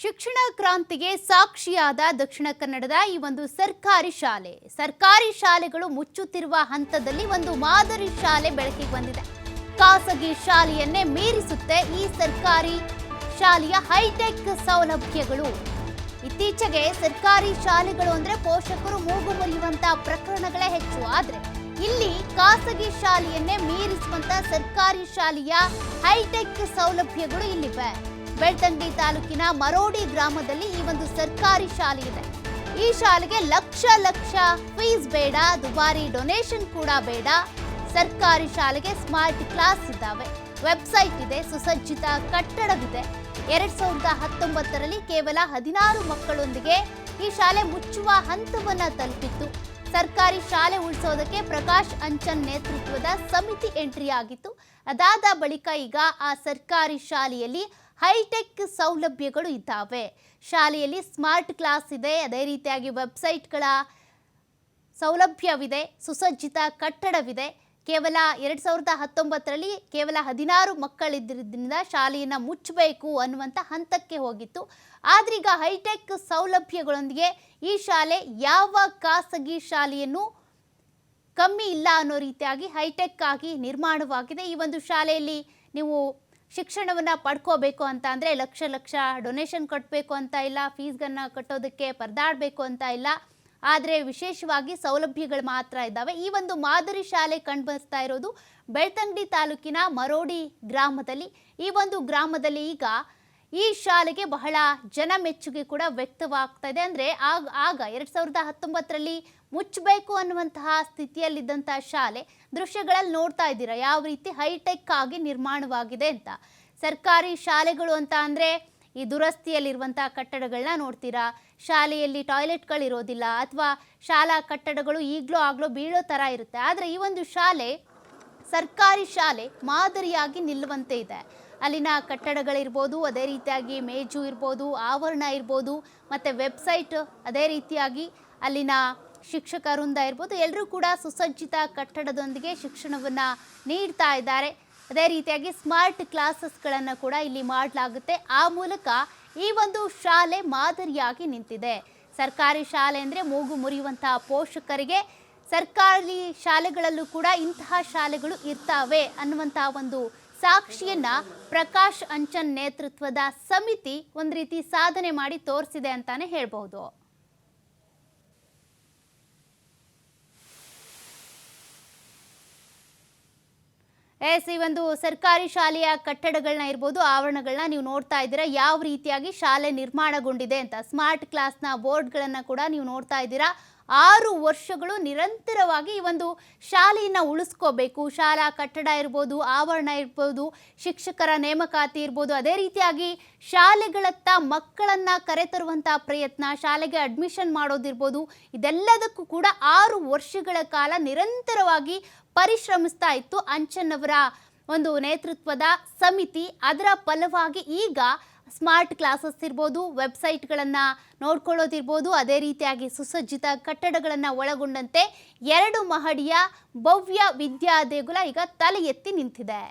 ಶಿಕ್ಷಣ ಕ್ರಾಂತಿಗೆ ಸಾಕ್ಷಿಯಾದ ದಕ್ಷಿಣ ಕನ್ನಡದ ಈ ಒಂದು ಸರ್ಕಾರಿ ಶಾಲೆ. ಸರ್ಕಾರಿ ಶಾಲೆಗಳು ಮುಚ್ಚುತ್ತಿರುವ ಹಂತದಲ್ಲಿ ಒಂದು ಮಾದರಿ ಶಾಲೆ ಬೆಳಕಿಗೆ ಬಂದಿದೆ. ಖಾಸಗಿ ಶಾಲೆಯನ್ನೇ ಮೀರಿಸುತ್ತೆ ಈ ಸರ್ಕಾರಿ ಶಾಲೆಯ ಹೈಟೆಕ್ ಸೌಲಭ್ಯಗಳು. ಇತ್ತೀಚೆಗೆ ಸರ್ಕಾರಿ ಶಾಲೆಗಳು ಅಂದ್ರೆ ಪೋಷಕರು ಮೂಗು ಮುರಿಯುವಂತಹ ಪ್ರಕರಣಗಳೇ ಹೆಚ್ಚು. ಆದ್ರೆ ಇಲ್ಲಿ ಖಾಸಗಿ ಶಾಲೆಯನ್ನೇ ಮೀರಿಸುವಂತ ಸರ್ಕಾರಿ ಶಾಲೆಯ ಹೈಟೆಕ್ ಸೌಲಭ್ಯಗಳು ಇಲ್ಲಿವೆ. ಬೆಳ್ತಂಗಡಿ ತಾಲೂಕಿನ ಮರೋಡಿ ಗ್ರಾಮದಲ್ಲಿ ಈ ಒಂದು ಸರ್ಕಾರಿ ಶಾಲೆ ಇದೆ. ಈ ಶಾಲೆಗೆ ಲಕ್ಷ ಲಕ್ಷ ಫೀಸ್ ಬೇಡ, ದುಬಾರಿ ಡೊನೇಷನ್ ಕೂಡ ಬೇಡ. ಸರ್ಕಾರಿ ಶಾಲೆಗೆ ಸ್ಮಾರ್ಟ್ ಕ್ಲಾಸ್ ಇದ್ದಾವೆ. ವೆಬ್ಸೈಟ್ ಇದೆ, ಸುಸಜ್ಜಿತ ಕಟ್ಟಡವಿದೆ. ಎರಡ್ ಸಾವಿರದ ಹತ್ತೊಂಬತ್ತರಲ್ಲಿ ಕೇವಲ ಹದಿನಾರು ಮಕ್ಕಳೊಂದಿಗೆ ಈ ಶಾಲೆ ಮುಚ್ಚುವ ಹಂತವನ್ನ ತಲುಪಿತ್ತು. ಸರ್ಕಾರಿ ಶಾಲೆ ಉಳಿಸೋದಕ್ಕೆ ಪ್ರಕಾಶ್ ಅಂಚನ್ ನೇತೃತ್ವದ ಸಮಿತಿ ಎಂಟ್ರಿ ಆಗಿತ್ತು. ಅದಾದ ಬಳಿಕ ಈಗ ಆ ಸರ್ಕಾರಿ ಶಾಲೆಯಲ್ಲಿ ಹೈಟೆಕ್ ಸೌಲಭ್ಯಗಳು ಇದ್ದಾವೆ. ಶಾಲೆಯಲ್ಲಿ ಸ್ಮಾರ್ಟ್ ಕ್ಲಾಸ್ ಇದೆ. ಅದೇ ರೀತಿಯಾಗಿ ವೆಬ್ಸೈಟ್ಗಳ ಸೌಲಭ್ಯವಿದೆ. ಸುಸಜ್ಜಿತ ಕಟ್ಟಡವಿದೆ. ಕೇವಲ ಎರಡು ಸಾವಿರದ ಹತ್ತೊಂಬತ್ತರಲ್ಲಿ ಕೇವಲ ಹದಿನಾರು ಮಕ್ಕಳಿದ್ದರಿಂದ ಶಾಲೆಯನ್ನು ಮುಚ್ಚಬೇಕು ಅನ್ನುವಂಥ ಹಂತಕ್ಕೆ ಹೋಗಿತ್ತು. ಆದ್ರೀಗ ಹೈಟೆಕ್ ಸೌಲಭ್ಯಗಳೊಂದಿಗೆ ಈ ಶಾಲೆ ಯಾವ ಖಾಸಗಿ ಶಾಲೆಯನ್ನು ಕಮ್ಮಿ ಇಲ್ಲ ಅನ್ನೋ ರೀತಿಯಾಗಿ ಹೈಟೆಕ್ ಆಗಿ ನಿರ್ಮಾಣವಾಗಿದೆ. ಈ ಒಂದು ಶಾಲೆಯಲ್ಲಿ ನೀವು ಶಿಕ್ಷಣವನ್ನು ಪಡ್ಕೋಬೇಕು ಅಂತ ಅಂದರೆ ಲಕ್ಷ ಲಕ್ಷ ಡೊನೇಷನ್ ಕಟ್ಟಬೇಕು ಅಂತ ಇಲ್ಲ ಫೀಸ್ಗನ್ನು ಕಟ್ಟೋದಕ್ಕೆ ಪರದಾಡಬೇಕು ಅಂತ ಇಲ್ಲ. ಆದರೆ ವಿಶೇಷವಾಗಿ ಸೌಲಭ್ಯಗಳು ಮಾತ್ರ ಇದ್ದಾವೆ. ಈ ಒಂದು ಮಾದರಿ ಶಾಲೆ ಕಂಡುಬರ್ತಾ ಇರೋದು ಬೆಳ್ತಂಗಡಿ ತಾಲೂಕಿನ ಮರೋಡಿ ಗ್ರಾಮದಲ್ಲಿ. ಈ ಒಂದು ಗ್ರಾಮದಲ್ಲಿ ಈಗ ಈ ಶಾಲೆಗೆ ಬಹಳ ಜನ ಮೆಚ್ಚುಗೆ ಕೂಡ ವ್ಯಕ್ತವಾಗ್ತಾ ಇದೆ. ಅಂದರೆ ಆಗ ಆಗ ಎರಡು ಸಾವಿರದ ಹತ್ತೊಂಬತ್ತರಲ್ಲಿ ಮುಚ್ಚಬೇಕು ಅನ್ನುವಂತಹ ಸ್ಥಿತಿಯಲ್ಲಿದ್ದಂತಹ ಶಾಲೆ ದೃಶ್ಯಗಳಲ್ಲಿ ನೋಡ್ತಾ ಇದ್ದೀರಾ? ಯಾವ ರೀತಿ ಹೈಟೆಕ್ ಆಗಿ ನಿರ್ಮಾಣವಾಗಿದೆ ಅಂತ. ಸರ್ಕಾರಿ ಶಾಲೆಗಳು ಅಂತ ಅಂದರೆ ಈ ದುರಸ್ತಿಯಲ್ಲಿರುವಂತಹ ಕಟ್ಟಡಗಳನ್ನ ನೋಡ್ತೀರಾ? ಶಾಲೆಯಲ್ಲಿ ಟಾಯ್ಲೆಟ್ಗಳಿರೋದಿಲ್ಲ ಅಥವಾ ಶಾಲಾ ಕಟ್ಟಡಗಳು ಈಗಲೂ ಆಗಲೋ ಬೀಳೋ ಥರ ಇರುತ್ತೆ. ಆದರೆ ಈ ಒಂದು ಶಾಲೆ ಸರ್ಕಾರಿ ಶಾಲೆ ಮಾದರಿಯಾಗಿ ನಿಲ್ಲುವಂತೆ ಇದೆ. ಅಲ್ಲಿನ ಕಟ್ಟಡಗಳಿರ್ಬೋದು, ಅದೇ ರೀತಿಯಾಗಿ ಮೇಜು ಇರ್ಬೋದು, ಆವರಣ ಇರ್ಬೋದು, ಮತ್ತು ವೆಬ್ಸೈಟ್ ಅದೇ ರೀತಿಯಾಗಿ ಅಲ್ಲಿನ ಶಿಕ್ಷಕ ವೃಂದ ಇರ್ಬೋದು, ಎಲ್ಲರೂ ಕೂಡ ಸುಸಜ್ಜಿತ ಕಟ್ಟಡದೊಂದಿಗೆ ಶಿಕ್ಷಣವನ್ನು ನೀಡ್ತಾ ಇದ್ದಾರೆ. ಅದೇ ರೀತಿಯಾಗಿ ಸ್ಮಾರ್ಟ್ ಕ್ಲಾಸಸ್ಗಳನ್ನು ಕೂಡ ಇಲ್ಲಿ ಮಾಡಲಾಗುತ್ತೆ. ಆ ಮೂಲಕ ಈ ಒಂದು ಶಾಲೆ ಮಾದರಿಯಾಗಿ ನಿಂತಿದೆ. ಸರ್ಕಾರಿ ಶಾಲೆ ಅಂದರೆ ಮೂಗು ಮುರಿಯುವಂತಹ ಪೋಷಕರಿಗೆ ಸರ್ಕಾರಿ ಶಾಲೆಗಳಲ್ಲೂ ಕೂಡ ಇಂತಹ ಶಾಲೆಗಳು ಇರ್ತಾವೆ ಅನ್ನುವಂತಹ ಒಂದು ಸಾಕ್ಷಿಯನ್ನ ಪ್ರಕಾಶ್ ಅಂಚನ್ ನೇತೃತ್ವದ ಸಮಿತಿ ಒಂದು ರೀತಿ ಸಾಧನೆ ಮಾಡಿ ತೋರಿಸಿದೆ ಅಂತಾನೆ ಹೇಳ್ಬಹುದು. ಎಸ್ ಈ ಒಂದು ಸರ್ಕಾರಿ ಶಾಲೆಯ ಕಟ್ಟಡಗಳನ್ನ ಇರ್ಬೋದು ಆವರಣಗಳನ್ನ ನೀವು ನೋಡ್ತಾ ಇದ್ದೀರಾ, ಯಾವ ರೀತಿಯಾಗಿ ಶಾಲೆ ನಿರ್ಮಾಣಗೊಂಡಿದೆ ಅಂತ, ಸ್ಮಾರ್ಟ್ ಕ್ಲಾಸ್ನ ಬೋರ್ಡ್ಗಳನ್ನು ಕೂಡ ನೀವು ನೋಡ್ತಾ ಇದ್ದೀರಾ ಆರು ವರ್ಷಗಳು ನಿರಂತರವಾಗಿ ಈ ಒಂದು ಶಾಲೆಯನ್ನು ಉಳಿಸ್ಕೋಬೇಕು. ಶಾಲಾ ಕಟ್ಟಡ ಇರ್ಬೋದು, ಆವರಣ ಇರ್ಬೋದು, ಶಿಕ್ಷಕರ ನೇಮಕಾತಿ ಇರ್ಬೋದು, ಅದೇ ರೀತಿಯಾಗಿ ಶಾಲೆಗಳತ್ತ ಮಕ್ಕಳನ್ನು ಕರೆತರುವಂಥ ಪ್ರಯತ್ನ, ಶಾಲೆಗೆ ಅಡ್ಮಿಷನ್ ಮಾಡೋದಿರ್ಬೋದು, ಇದೆಲ್ಲದಕ್ಕೂ ಕೂಡ ಆರು ವರ್ಷಗಳ ಕಾಲ ನಿರಂತರವಾಗಿ ಪರಿಶ್ರಮಿಸ್ತಾ ಇತ್ತು ಅಂಚನ್ ಅವರ ಒಂದು ನೇತೃತ್ವದ ಸಮಿತಿ. ಅದರ ಫಲವಾಗಿ ಈಗ ಸ್ಮಾರ್ಟ್ ಕ್ಲಾಸಸ್ ಇರ್ಬೋದು, ವೆಬ್ಸೈಟ್ಗಳನ್ನು ನೋಡ್ಕೊಳ್ಳೋದಿರ್ಬೋದು, ಅದೇ ರೀತಿಯಾಗಿ ಸುಸಜ್ಜಿತ ಕಟ್ಟಡಗಳನ್ನು ಒಳಗೊಂಡಂತೆ ಎರಡು ಮಹಡಿಯ ಭವ್ಯ ವಿದ್ಯಾ ದೇಗುಲ ಈಗ ತಲೆ ಎತ್ತಿ ನಿಂತಿದೆ.